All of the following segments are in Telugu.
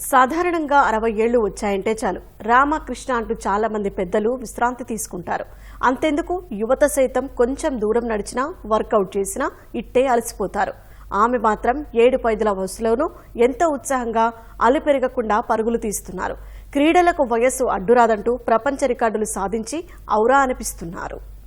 సాధారణంగా అరవై ఏళ్ళు వచ్చాయంటే చాలు. రామకృష్ణ అంటూ చాలా మంది పెద్దలు విశ్రాంతి తీసుకుంటారు. అంతెందుకు? యువత సైతం కొంచెం దూరం నడిచినా వర్కౌట్ చేసినా ఇట్టే అలసిపోతారు. ఆమె మాత్రం ఏడు పైదుల వయసులోనూ ఎంతో ఉత్సాహంగా అలుపెరగకుండా పరుగులు తీస్తున్నారు. క్రీడలకు వయస్సు అడ్డురాదంటూ ప్రపంచ రికార్డులు సాధించి ఔరా అనిపిస్తున్నారు.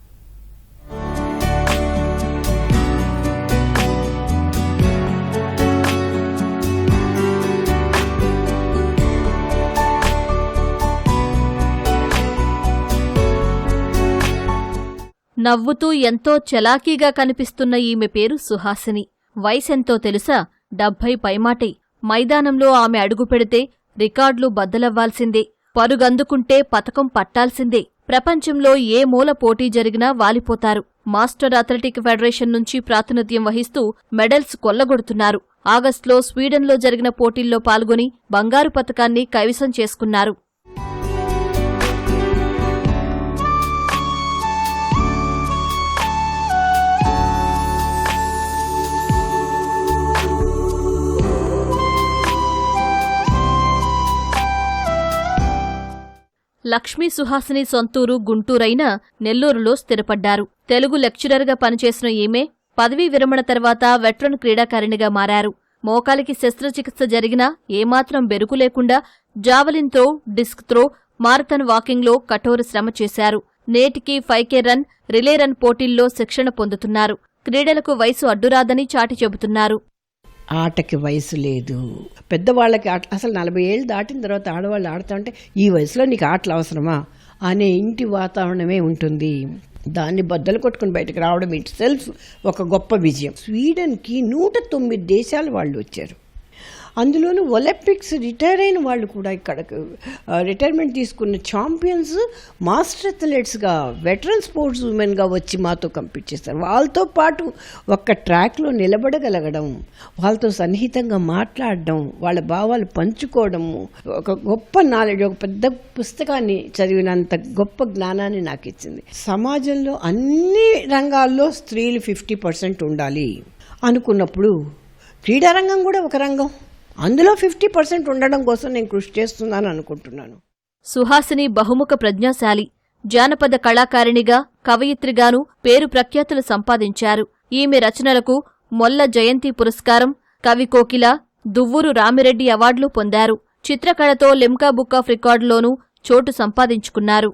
నవ్వుతూ ఎంతో చలాకీగా కనిపిస్తున్న ఈమె పేరు సుహాసిని. వయసెంతో తెలుసా? డెబ్భై పైమాటే. మైదానంలో ఆమె అడుగుపెడితే రికార్డులు బద్దలవ్వాల్సిందే. పరుగందుకుంటే పతకం పట్టాల్సిందే. ప్రపంచంలో ఏ మూల పోటీ జరిగినా వాలిపోతారు. మాస్టర్ అథ్లెటిక్ ఫెడరేషన్ నుంచి ప్రాతినిధ్యం వహిస్తూ మెడల్స్ కొల్లగొడుతున్నారు. ఆగస్టులో స్వీడన్లో జరిగిన పోటీల్లో పాల్గొని బంగారు పతకాన్ని కైవసం చేసుకున్నారు. లక్ష్మీ సుహాసిని సొంతూరు గుంటూరైన నెల్లూరులో స్థిరపడ్డారు. తెలుగు లెక్చరర్గా పనిచేసిన ఈమె పదవీ విరమణ తర్వాత వెట్రన్ క్రీడాకారిణిగా మారారు. మోకాలికి శస్త్రచికిత్స జరిగినా ఏమాత్రం బెరుకు లేకుండా javelin throw disc throw marathon వాకింగ్లో కఠోర శ్రమ చేశారు. నేటికి ఫైకే రన్ రిలే రన్ పోటీల్లో శిక్షణ పొందుతున్నారు. క్రీడలకు వయసు అడ్డురాదని చాటి చెబుతున్నారు. ఆటకి వయసు లేదు. పెద్దవాళ్ళకి ఆట అసలు నలభై ఏళ్ళు దాటిన తర్వాత ఆడవాళ్ళు ఆడుతూ ఉంటే ఈ వయసులో నీకు ఆటలు అవసరమా? అనే ఇంటి వాతావరణమే ఉంటుంది. దాన్ని బద్దలు కొట్టుకుని బయటకు రావడం ఇట్ సెల్ఫ్ ఒక గొప్ప విజయం. స్వీడన్కి నూట తొమ్మిది దేశాలు వాళ్ళు వచ్చారు. అందులోనూ ఒలింపిక్స్ రిటైర్ అయిన వాళ్ళు కూడా ఇక్కడ రిటైర్మెంట్ తీసుకున్న ఛాంపియన్స్ మాస్టర్ అథ్లెట్స్గా వెటరన్ స్పోర్ట్స్ ఉమెన్గా వచ్చి మాతో కంపీట్ చేస్తారు. వాళ్ళతో పాటు ఒక్క ట్రాక్లో నిలబడగలగడం వాళ్ళతో సన్నిహితంగా మాట్లాడడం వాళ్ళ భావాలు పంచుకోవడము ఒక గొప్ప నాలెడ్జ్ ఒక పెద్ద పుస్తకాన్ని చదివినంత గొప్ప జ్ఞానాన్ని నాకు ఇచ్చింది. సమాజంలో అన్ని రంగాల్లో స్త్రీలు ఫిఫ్టీ పర్సెంట్ ఉండాలి అనుకున్నప్పుడు క్రీడారంగం కూడా ఒక రంగం. అందులో ఫిఫ్టీ పర్సెంట్ ఉండడం కోసం నేను కృషి చేస్తున్నాను అనుకుంటున్నాను. సుహాసిని బహుముఖ ప్రజ్ఞాశాలి జానపద కళాకారిణిగా కవయిత్రిగాను పేరు ప్రఖ్యాతులు సంపాదించారు. ఈమె రచనలకు మొల్ల జయంతి పురస్కారం కవి కోకిల దువ్వూరు రామిరెడ్డి అవార్డులు పొందారు. చిత్రకళతో లిమ్కా బుక్ ఆఫ్ రికార్డులోనూ చోటు సంపాదించుకున్నారు.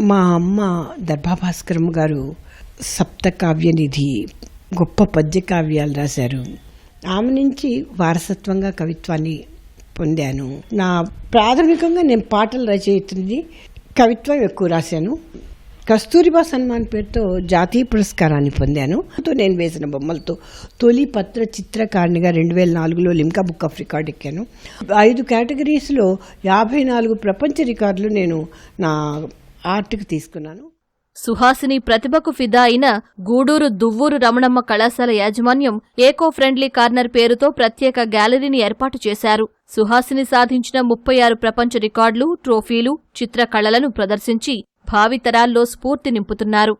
మా అమ్మ దర్భాభాస్కరమ్మ గారు సప్త కావ్యనిధి గొప్ప పద్య కావ్యాలు రాశారు. ఆమె నుంచి వారసత్వంగా కవిత్వాన్ని పొందాను. నా ప్రాథమికంగా నేను పాటలు రచయిత్రిని కవిత్వం ఎక్కువ రాశాను. కస్తూరిబా సన్మాన్ పేరుతో జాతీయ పురస్కారాన్ని పొందాను. నేను వేసిన బొమ్మలతో తొలి పత్ర చిత్రకారిణిగా రెండు వేల నాలుగులో లిమ్కా బుక్ ఆఫ్ రికార్డ్ ఎక్కాను. ఐదు కేటగిరీస్లో యాభై నాలుగు ప్రపంచ రికార్డులు నేను నా ఆర్ట్కి తీసుకున్నాను. సుహాసిని ప్రతిభకు ఫిదా అయిన గూడూరు దువ్వూరు రమణమ్మ కళాశాల యాజమాన్యం ఏకో ఫ్రెండ్లీ కార్నర్ పేరుతో ప్రత్యేక గ్యాలరీని ఏర్పాటు చేశారు. సుహాసిని సాధించిన ముప్పై ఆరు ప్రపంచ రికార్డులు ట్రోఫీలు చిత్రకళలను ప్రదర్శించి భావితరాల్లో స్ఫూర్తి నింపుతున్నారు.